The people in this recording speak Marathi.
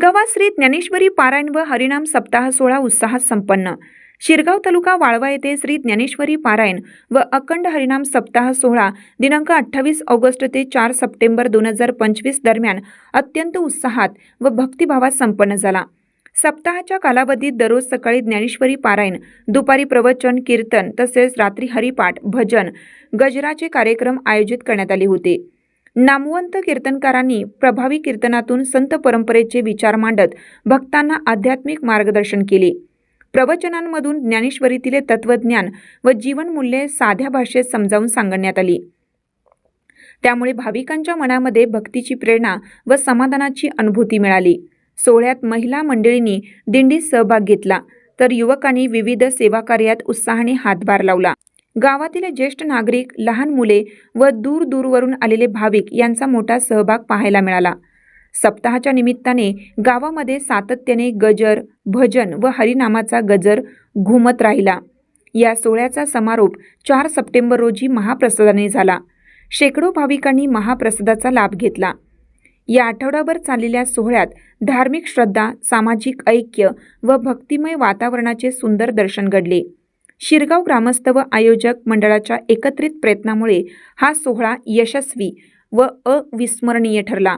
शिरगावात श्री ज्ञानेश्वरी पारायण व हरिनाम सप्ताह सोहळा उत्साहात संपन्न. शिरगाव तालुका वाळवा येथे श्री ज्ञानेश्वरी पारायण व अखंड हरिनाम सप्ताह सोहळा दिनांक अठ्ठावीस ऑगस्ट ते चार सप्टेंबर दोन हजार पंचवीस दरम्यान अत्यंत उत्साहात व भक्तिभावात संपन्न झाला. सप्ताहाच्या कालावधीत दररोज सकाळी ज्ञानेश्वरी पारायण दुपारी प्रवचन कीर्तन तसेच रात्री हरिपाठ भजन गजराचे कार्यक्रम आयोजित करण्यात आले होते. नामवंत कीर्तनकारांनी प्रभावी कीर्तनातून संत परंपरेचे विचार मांडत भक्तांना आध्यात्मिक मार्गदर्शन केले. प्रवचनांमधून ज्ञानेश्वरीतील तत्वज्ञान व जीवनमूल्ये साध्या भाषेत समजावून सांगण्यात आली. त्यामुळे भाविकांच्या मनामध्ये भक्तीची प्रेरणा व समाधानाची अनुभूती मिळाली. सोहळ्यात महिला मंडळींनी दिंडीत सहभाग घेतला तर युवकांनी विविध सेवा कार्यात उत्साहाने हातभार लावला. गावातील ज्येष्ठ नागरिक लहान मुले व दूर दूरवरून आलेले भाविक यांचा मोठा सहभाग पाहायला मिळाला. सप्ताहाच्या निमित्ताने गावामध्ये सातत्याने गजर भजन व हरिनामाचा गजर घुमत राहिला. या सोहळ्याचा समारोप चार सप्टेंबर रोजी महाप्रसादाने झाला. शेकडो भाविकांनी महाप्रसादाचा लाभ घेतला. या आठवड्याभर चाललेल्या सोहळ्यात धार्मिक श्रद्धा सामाजिक ऐक्य व भक्तिमय वातावरणाचे सुंदर दर्शन घडले. शिरगाव ग्रामस्थ व आयोजक मंडळाच्या एकत्रित प्रयत्नामुळे हा सोहळा यशस्वी व अविस्मरणीय ठरला.